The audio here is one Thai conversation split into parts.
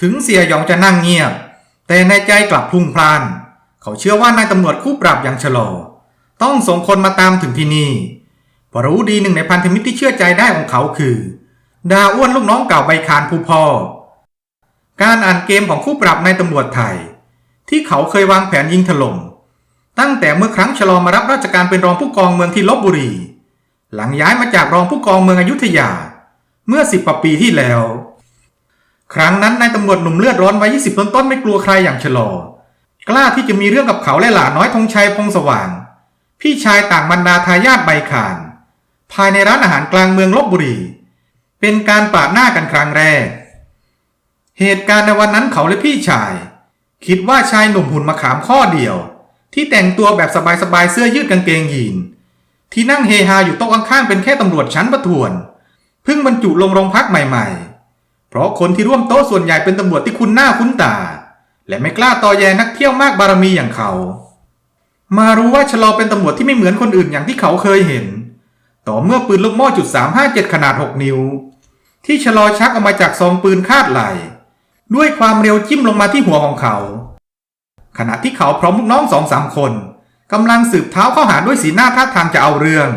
ถึงเสียหยองจะนั่งเงียบ แต่ในใจกลับพุ่งพล่าน เขาเชื่อว่านายตำรวจคู่ปรับอย่างชะลอต้องส่งคนมาตามถึงที่นี่เพราะรู้ดีหนึ่งในพันธมิตรที่เชื่อใจได้ของเขาคือ ดาอ้วนลูกน้องเก่าใบคานผู้พ่อ การอ่านเกมของคู่ปรับนายตำรวจไทย ที่เขาเคยวางแผนยิงถล่มตั้งแต่เมื่อครั้งชะลอมารับราชการเป็นรองผู้กองเมืองที่ลบบุรี หลังย้ายมาจากรองผู้กองเมืองอยุธยา เมื่อสิบปีที่แล้ว ครั้งนั้นนายตำรวจหนุ่มเลือดร้อนวัยยี่สิบต้นๆไม่กลัวใครอย่างชะลอกล้าที่จะมีเรื่องกับเขาและหลานน้อยธงชัยพงสว่าง พี่ชายต่างบรรดาทายาทใบขาน ภายในร้านอาหารกลางเมืองลบบุรี เป็นการปาดหน้ากันครั้งแรก เหตุการณ์ในวันนั้นเขาและพี่ชาย คิดว่าชายหนุ่มหุ่นมะขามข้อเดียว ที่แต่งตัวแบบสบายๆเสื้อยืดกางเกงยีนที่นั่งเฮฮาอยู่โต๊ะข้างๆเป็นแค่ตำรวจชั้นประทวนเพิ่งบรรจุลงโรงพักใหม่ ๆ ราะคนที่ร่วมโต๊ะส่วนใหญ่เป็นตำรวจที่คุ้นหน้าคุ้นตา และไม่กล้าต่อแยนักเที่ยวมากบารมีอย่างเขา มารู้ว่าชะลอเป็นตำรวจที่ไม่เหมือนคนอื่นอย่างที่เขาเคยเห็น ต่อเมื่อปืนลูกโม่จุด357ขนาด6นิ้ว ที่ชะลอชักออกมาจากซองปืนคาดไหลด้วยความเร็วจิ้มลงมาที่หัวของเขา ขณะที่เขาพร้อมลูกน้องสองสามคนกำลังสืบเท้าเข้าหาด้วยสีหน้าท่าทางจะเอาเรื่อง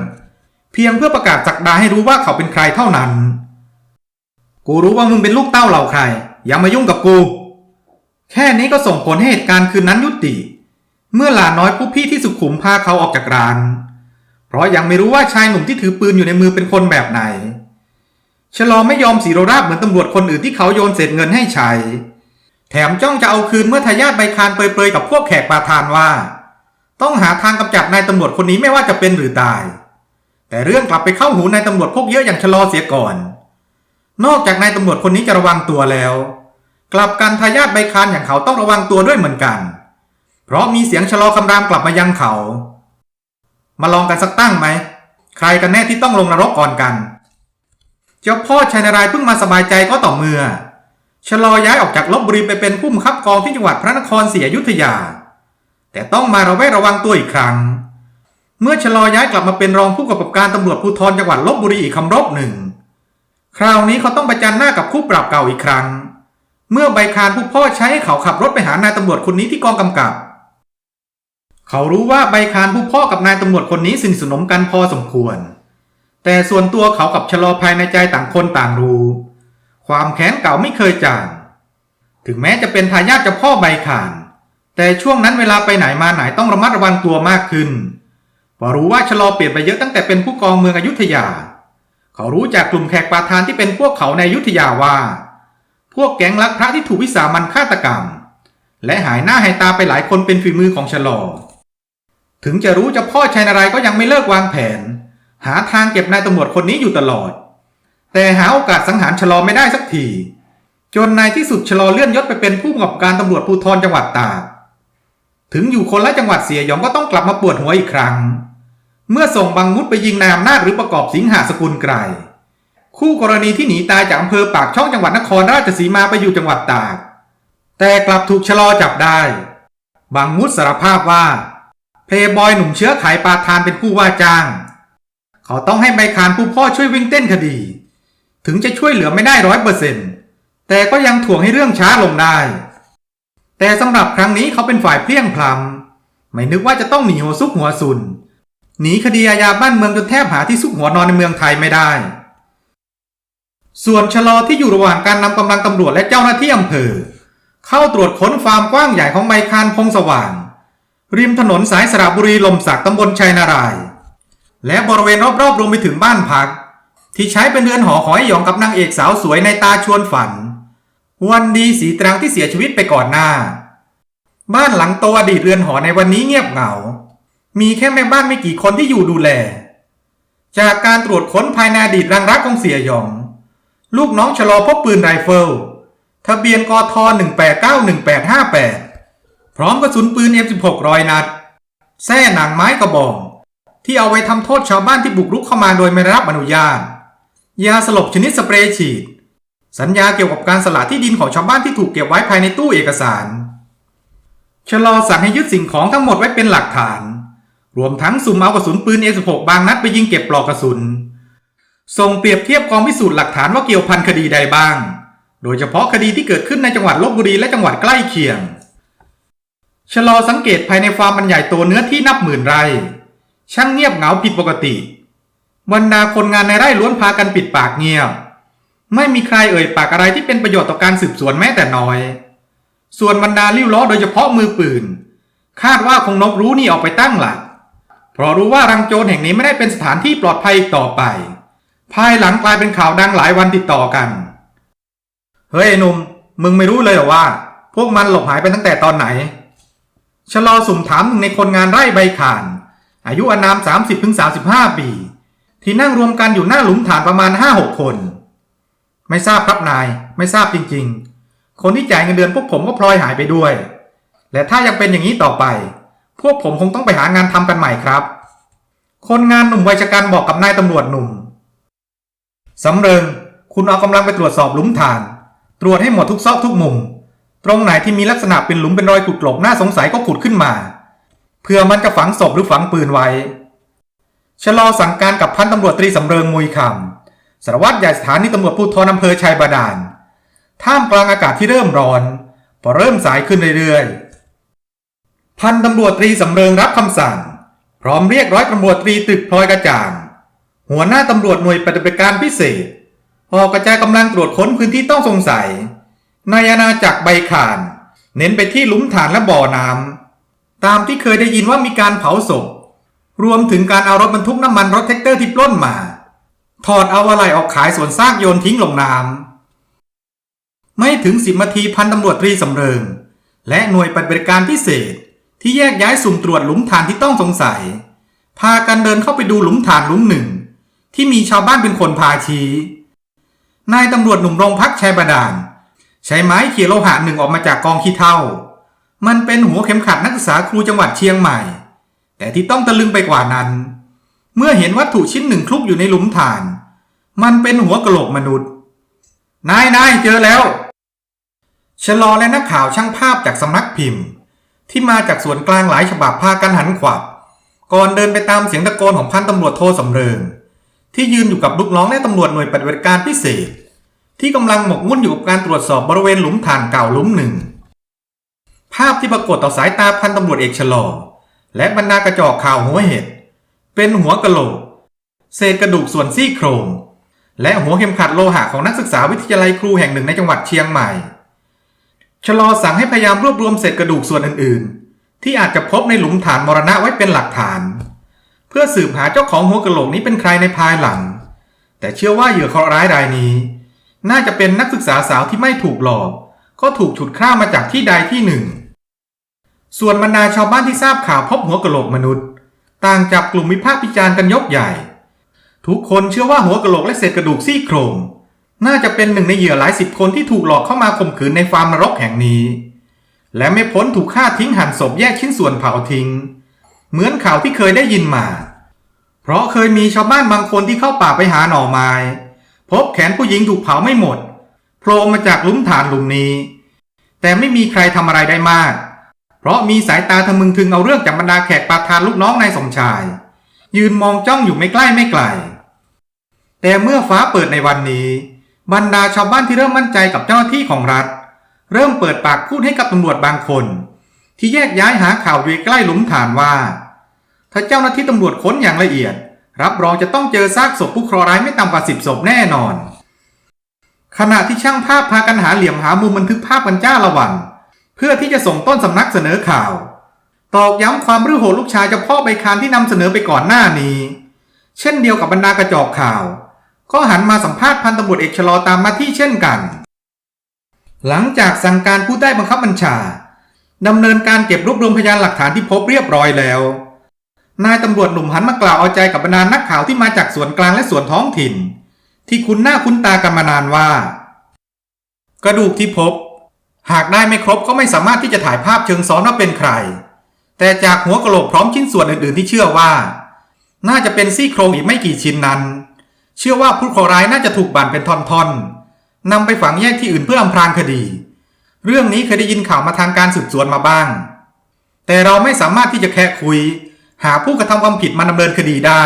เพียงเพื่อประกาศจักดาให้รู้ว่าเขาเป็นใครเท่านั้น กูรู้ว่ามึงเป็นลูกเต้าเหล่าใคร อย่ามายุ่งกับกู แค่นี้ก็ส่งผลให้เหตุการณ์คืนนั้นยุติ เมื่อหลานน้อยผู้พี่ที่สุขุมพาเขาออกจากร้าน เพราะยังไม่รู้ว่าชายหนุ่มที่ถือปืนอยู่ในมือเป็นคนแบบไหน ชะลอไม่ยอมสีโรราบเหมือนตำรวจคนอื่นที่เขาโยนเศษเงินให้ใช้ แถมจ้องจะเอาคืนเมื่อทายาทใบคานเปรยๆกับพวกแขกปาทานว่า ต้องหาทางกำจัดนายตำรวจคนนี้ไม่ว่าจะเป็นหรือตาย แต่เรื่องกลับไปเข้าหูนายตำรวจพวกเยอะอย่างชะลอเสียก่อน นอกจากนายตำรวจคนนี้จะระวังตัวแล้ว กลับกันทายาทใบคานอย่างเขาต้องระวังตัวด้วยเหมือนกัน เพราะมีเสียงชะลอคำรามกลับมายังเขา มาลองกันสักตั้งไหม ใครกันแน่ที่ต้องลงนรกก่อนกัน เจ้าพ่อชัยนารายเพิ่งมาสบายใจก็ต่อเมื่อชะลอย้ายออกจากลบบุรีไปเป็นผู้บังคับกองที่จังหวัดพระนครศรีอยุธยา แต่ต้องมาระแวดระวังตัวอีกครั้ง เมื่อชะลอย้ายกลับมาเป็นรองผู้กำกับการตำรวจภูธรจังหวัดลบบุรีอีกคำรบหนึ่ง คราวนี้เขาต้องประจันหน้ากับคู่ปรับเก่าอีกครั้ง เมื่อใบคานผู้พ่อใช้ให้เขาขับรถไปหานายตำรวจคนนี้ที่กองกำกับ เขารู้ว่าใบคานผู้พ่อกับนายตำรวจคนนี้สนิทสนมกันพอสมควร แต่ส่วนตัวเขากับชะลอภายในใจต่างคนต่างรู้ ความแค้นเก่าไม่เคยจาง ถึงแม้จะเป็นทายาทจ้าพ่อใบขาน แต่ช่วงนั้นเวลาไปไหนมาไหนต้องระมัดระวังตัวมากขึ้นเพราะรู้ว่าชะลอเปลี่ยนไปเยอะตั้งแต่เป็นผู้กองเมืองอยุธยา เขารู้จากกลุ่มแขกปาทานที่เป็นพวกเขาในยุทธยาว่า พวกแก๊งลักพระที่ถูกวิสามันฆาตกรรม และหายหน้าหายตาไปหลายคนเป็นฝีมือของชะลองถึงจะรู้จ้าพ่อชัยนารายก็ยังไม่เลิกวางแผน หาทางเก็บนายตำรวจคนนี้อยู่ตลอด แต่หาโอกาสสังหารชลอไม่ได้สักที จนในที่สุดชลอเลื่อนยศไปเป็นผู้กำกับการตำรวจภูธรจังหวัดตากถึงอยู่คนละจังหวัดเสียยองก็ต้องกลับมาปวดหัวอีกครั้ง เมื่อส่งบังมุดไปยิงนายอำนาจหรือประกอบสิงหาสกุลไกรคู่กรณีที่หนีตายจากอำเภอปากช่องจังหวัดนครราชสีมาไปอยู่จังหวัดตาก แต่กลับถูกชะลอจับได้ บางมุดสารภาพว่า เพย์บอยหนุ่มเชื้อไขปาทานเป็นผู้ว่าจ้าง เขาต้องให้ใบคานผู้พ่อช่วยวิ่งเต้นคดี ถึงจะช่วยเหลือไม่ได้ร้อยเปอร์เซ็นต์แต่ก็ยังถ่วงให้เรื่องช้าลงได้ แต่สำหรับครั้งนี้เขาเป็นฝ่ายเพลี้ยงพล้ำไม่นึกว่าจะต้องหนีหัวซุกหัวซุน หนีคดีอาญาบ้านเมืองจนแทบหาที่ซุกหัวนอนในเมืองไทยไม่ได้ ส่วนชะลอที่อยู่ระหว่างการนำกำลังตำรวจและเจ้าหน้าที่อำเภอ เข้าตรวจค้นฟาร์มกว้างใหญ่ของไมคานพงสว่าง ริมถนนสายสระบุรีลมสักตำบลชัยนาราย และบริเวณรอบๆรวมไปถึงบ้านพัก ที่ใช้เป็นเรือนหอของไอ้หยองกับนางเอกสาวสวยในตาชวนฝัน วันดีสีตรังที่เสียชีวิตไปก่อนหน้า บ้านหลังโตอดีตเรือนหอในวันนี้เงียบเหงา มีแค่แม่บ้านไม่กี่คนที่อยู่ดูแล จากการตรวจค้นภายในอดีตรังรักของเสียหยอง ลูกน้องชะลอพบปืนไรเฟิลทะเบียนกอทอ1891858 พร้อมกระสุนปืน M16 ร้อยนัด แส้หนังไม้กระบอก ที่เอาไว้ทำโทษชาวบ้านที่บุกรุกเข้ามาโดยไม่ได้รับอนุญาต ยาสลบชนิดสเปรย์ฉีด สัญญาเกี่ยวกับการสละที่ดินของชาวบ้านที่ถูกเก็บไว้ภายในตู้เอกสาร ชะลอสั่งให้ยึดสิ่งของทั้งหมดไว้เป็นหลักฐาน รวมทั้งสุ่มเอากระสุนปืน M16 บางนัดไปยิงเก็บปลอกกระสุน ส่งเปรียบเทียบกองพิสูจน์หลักฐานว่าเกี่ยวพันคดีใดบ้าง โดยเฉพาะคดีที่เกิดขึ้นในจังหวัดลบบุรีและจังหวัดใกล้เคียง ชะลอสังเกตภายในฟาร์มบรรใหญ่โตเนื้อที่นับหมื่นไร่ ช่างเงียบเหงาผิดปกติบรรดาคนงานในไร่ล้วนพากันปิดปากเงียบ ไม่มีใครเอ่ยปากอะไรที่เป็นประโยชน์ต่อการสืบสวนแม้แต่น้อย ส่วนบรรดาลิ้วล้อโดยเฉพาะมือปืน คาดว่าคงนกรู้นี่ออกไปตั้งหลัก เพราะรู้ว่ารังโจรแห่งนี้ไม่ได้เป็นสถานที่ปลอดภัยอีกต่อไป ภายหลังกลายเป็นข่าวดังหลายวันติดต่อกัน เฮ้ยไอ้หนุ่ม มึงไม่รู้เลยเหรอว่า พวกมันหลบหายไปตั้งแต่ตอนไหน ชะลอสุ่มถามหนึ่งในคนงานไร่ใบข่าน อายุอานาม 30-35 ปี ที่นั่งรวมกันอยู่หน้าหลุมฐานประมาณ 5-6 คน ไม่ทราบครับนาย ไม่ทราบจริง ๆ คนที่จ่ายเงินเดือนพวกผมก็พลอยหายไปด้วย และถ้ายังเป็นอย่างนี้ต่อไป พวกผมคงต้องไปหางานทำกันใหม่ครับ คนงานหนุ่มวัยชะกันบอกกับนายตำรวจหนุ่มสำเริง คุณเอากำลังไปตรวจสอบหลุมฐาน ตรวจให้หมดทุกซอกทุกมุม ตรงไหนที่มีลักษณะเป็นหลุมเป็นรอยขุดกลบน่าสงสัยก็ขุดขึ้นมาเพื่อมันจะฝังศพหรือฝังปืนไว้ ชะลอสั่งการกับพันตำรวจตรีสำเริงมุยคำสารวัตรใหญ่สถานีตำรวจภูธรอำเภอชัยบาดาลท่ามกลางอากาศที่เริ่มร้อน พอเริ่มสายขึ้นเรื่อยๆ พันตำรวจตรีสำเริงรับคำสั่ง พร้อมเรียกร้อยตำรวจตรีตึกพลอยกระจ่าง หัวหน้าตำรวจหน่วยปฏิบัติการพิเศษ ออกกระจายกำลังตรวจค้นพื้นที่ต้องสงสัย ในอาณาจักรใบขาน เน้นไปที่หลุมฐานและบ่อน้ำตามที่เคยได้ยินว่ามีการเผาศพ รวมถึงการเอารถบรรทุกน้ำมันรถแท็กเตอร์ที่ปล้นมา ถอดเอาอะไรออกขายส่วนซากโยนทิ้งลงน้ำไม่ถึงสิบนาทีพันตำรวจตรีสำเริง และหน่วยปฏิบัติการพิเศษ ที่แยกย้ายสุ่มตรวจหลุมฐานที่ต้องสงสัย พากันเดินเข้าไปดูหลุมฐานหลุมหนึ่ง ที่มีชาวบ้านเป็นคนพาชี้ นายตำรวจหนุ่มโรงพักชัยบาดาลใช้ไม้เขี่ยโลหะหนึ่งออกมาจากกองขี้เถ้า มันเป็นหัวเข็มขัดนักศึกษาครูจังหวัดเชียงใหม่ แต่ที่ต้องตะลึงไปกว่านั้น เมื่อเห็นวัตถุชิ้นหนึ่งคลุกอยู่ในหลุมฐาน มันเป็นหัวกะโหลกมนุษย์ นายนายเจอแล้วชะลอและนักข่าวช่างภาพจากสำนักพิมพ์ ที่มาจากส่วนกลางหลายฉบับพากันหันขวับ ก่อนเดินไปตามเสียงตะโกนของพันตำรวจโทสำเริง ที่ยืนอยู่กับลูกน้องและตำรวจหน่วยปฏิบัติการพิเศษ ที่กำลังหมกมุ่นอยู่กับการตรวจสอบบริเวณหลุมฐานเก่าหลุมหนึ่ง ภาพที่ปรากฏต่อสายตาพันตำรวจเอกชะลองและบรรดากระจอกข่าวหัวเห็ดเป็นหัวกะโหลก เศษกระดูกส่วนซี่โครง และหัวเข็มขัดโลหะของนักศึกษาวิทยาลัยครูแห่งหนึ่งในจังหวัดเชียงใหม่ ชะลอสั่งให้พยายามรวบรวมเศษกระดูกส่วนอื่นๆ ที่อาจจะพบในหลุมฐานมรณะไว้เป็นหลักฐาน เพื่อสืบหาเจ้าของหัวกะโหลกนี้เป็นใครในภายหลัง แต่เชื่อว่าเหยื่อเคราะห์ร้ายรายนี้ น่าจะเป็นนักศึกษาสาวที่ไม่ถูกหลอก ก็ถูกฉุดฆ่ามาจากที่ใดที่หนึ่ง ส่วนบรรดาชาวบ้านที่ทราบข่าวพบหัวกะโหลกมนุษย์ ต่างจับกลุ่มวิพากษ์วิจารณ์กันยกใหญ่ ทุกคนเชื่อว่าหัวกะโหลกและเศษกระดูกซี่โครง น่าจะเป็นหนึ่งในเหยื่อหลายสิบคนที่ถูกหลอกเข้ามาข่มขืนในฟาร์มนรกแห่งนี้ และไม่พ้นถูกฆ่าทิ้งหั่นศพแยกชิ้นส่วนเผาทิ้ง เหมือนข่าวที่เคยได้ยินมา เพราะเคยมีชาวบ้านบางคนที่เข้าป่าไปหาหน่อไม้ พบแขนผู้หญิงถูกเผาไม่หมดโผล่มาจากหลุมฐานหลุมนี้ แต่ไม่มีใครทำอะไรได้มาก เพราะมีสายตาทะมึงถึงเอาเรื่องจากบรรดาแขกปาทานลูกน้องนายสมชาย ยืนมองจ้องอยู่ไม่ใกล้ไม่ไกล แต่เมื่อฟ้าเปิดในวันนี้ บรรดาชาวบ้านที่เริ่มมั่นใจกับเจ้าหน้าที่ของรัฐ เริ่มเปิดปากพูดให้กับตำรวจบางคน ที่แยกย้ายหาข่าวอยู่ใกล้หลุมฐานว่า ถ้าเจ้าหน้าที่ตำรวจค้นอย่างละเอียด รับรองจะต้องเจอซากศพผู้เคราะห์ร้ายไม่ต่ำกว่าสิบศพแน่นอน ขณะที่ช่างภาพพากันหาเหลี่ยมหามุมบันทึกภาพกันจ้าละวัน เพื่อที่จะส่งต้นสำนักเสนอข่าวตอกย้ำความรื้อโหดลูกชายเจ้าพ่อใบคานที่นำเสนอไปก่อนหน้านี้ เช่นเดียวกับบรรดากระจอกข่าว ก็หันมาสัมภาษณ์พันตำรวจเอกชะลอตามหน้าที่เช่นกัน หลังจากสั่งการผู้ใต้บังคับบัญชาดำเนินการเก็บรวบรวมพยานหลักฐานที่พบเรียบร้อยแล้ว นายตำรวจหนุ่มหันมากล่าวเอาใจกับบรรดานักข่าวที่มาจากส่วนกลางและส่วนท้องถิ่น ที่คุ้นหน้าคุ้นตากันมานานว่า กระดูกที่พบ หากได้ไม่ครบก็ไม่สามารถที่จะถ่ายภาพเชิงซ้อนว่าเป็นใคร แต่จากหัวกะโหลกพร้อมชิ้นส่วนอื่นๆที่เชื่อว่า น่าจะเป็นซี่โครงอีกไม่กี่ชิ้นนั้น เชื่อว่าผู้เคราะห์ร้ายน่าจะถูกบั่นเป็นท่อนๆนำไปฝังแยกที่อื่นเพื่ออำพรางคดี เรื่องนี้เคยได้ยินข่าวมาทางการสืบสวนมาบ้าง แต่เราไม่สามารถที่จะแค่คุย หาผู้กระทำความผิดมาดำเนินคดีได้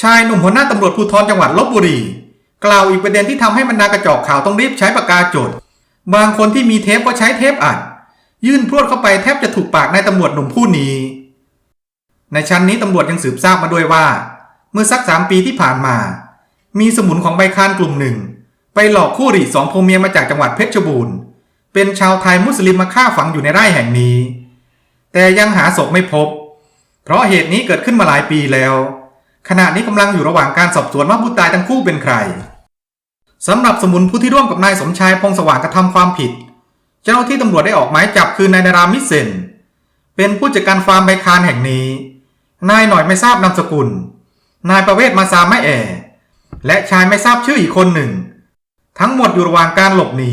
ชายหนุ่มหัวหน้าตำรวจภูธรจังหวัดลบบุรี กล่าวอีกประเด็นที่ทำให้บรรดากระจอกข่าวต้องรีบใช้ปากกาจด บางคนที่มีเทปก็ใช้เทปอัด ยื่นพรวดเข้าไปแทบจะถูกปากนายตำรวจหนุ่มผู้นี้ ในชั้นนี้ตำรวจยังสืบทราบมาด้วยว่า เมื่อสักสามปีที่ผ่านมา มีสมุนของใบคานกลุ่มหนึ่ง ไปหลอกคู่หรี่สองพเมียมาจากจังหวัดเพชรบูรณ์ เป็นชาวไทยมุสลิมมาฆ่าฝังอยู่ในไร่แห่งนี้ แต่ยังหาศพไม่พบ เพราะเหตุนี้เกิดขึ้นมาหลายปีแล้ว ขณะนี้กำลังอยู่ระหว่างการสอบสวนว่าผู้ตายทั้งคู่เป็นใครสำหรับสมุนผู้ที่ร่วมกับนายสมชายพงสว่างกระทำความผิด เจ้าหน้าที่ตำรวจได้ออกหมายจับคือนายนารามิเซนเป็นผู้จัดการฟาร์มใบคานแห่งนี้ นายหน่อยไม่ทราบนามสกุล นายประเวศมาซาไม่แอ และชายไม่ทราบชื่ออีกคนหนึ่ง ทั้งหมดอยู่ระหว่างการหลบหนี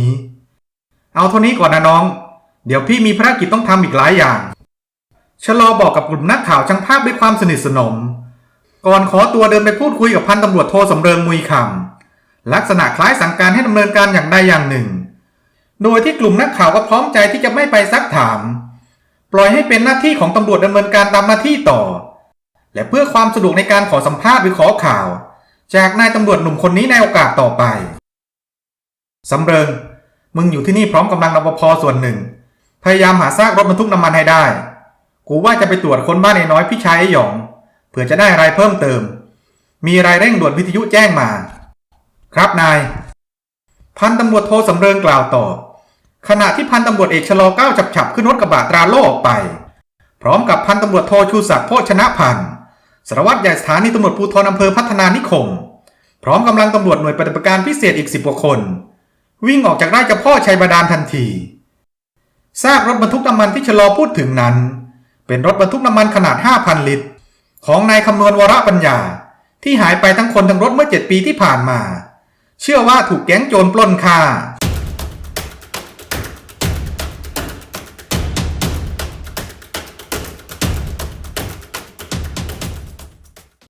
เอาเท่านี้ก่อนนะน้อง เดี๋ยวพี่มีภารกิจต้องทำอีกหลายอย่างชะลอบอกกับกลุ่มนักข่าวช่างภาพด้วยความสนิทสนม ก่อนขอตัวเดินไปพูดคุยกับพันตำรวจโทสำเริงมุยคำลักษณะคล้ายสั่งการให้ดำเนินการอย่างใดอย่างหนึ่ง โดยที่กลุ่มนักข่าวก็พร้อมใจที่จะไม่ไปซักถาม ปล่อยให้เป็นหน้าที่ของตำรวจดำเนินการตามหน้าที่ต่อ และเพื่อความสะดวกในการขอสัมภาษณ์หรือขอข่าว จากนายตำรวจหนุ่มคนนี้ในโอกาสต่อไปสำเริง มึงอยู่ที่นี่พร้อมกำลังรปภส่วนหนึ่ง พยายามหาซากรถบรรทุกน้ำมันให้ได้ กูว่าจะไปตรวจคนบ้านไอ้น้อยพี่ชายไอ้หยอง เผื่อจะได้อะไรเพิ่มเติม มีรายเร่งด่วนวิทยุแจ้งมา ครับนาย พันตำรวจโทสำเริงกล่าวต่อ ขณะที่พันตำรวจเอกชะลอก้าวจับฉับขึ้นรถกระบะตราโล่ออกไป พร้อมกับพันตำรวจโทชูศักดิ์โพชนะพันธ์ สารวัตรใหญ่สถานีตำรวจภูธรอำเภอพัฒนานิคม พร้อมกำลังตำรวจหน่วยปฏิบัติการพิเศษอีกสิบกว่าคน วิ่งออกจากไร่เจ้าพ่อชัยบาดาลทันทีซากรถบรรทุกน้ำมันที่ชะลอพูดถึงนั้น เป็นรถบรรทุกน้ำมันขนาด 5,000 ลิตร ของนายคำนวณวรปัญญา ที่หายไปทั้งคนทั้งรถเมื่อ 7 ปีที่ผ่านมา เชื่อว่าถูกแก๊งโจรปล้นฆ่า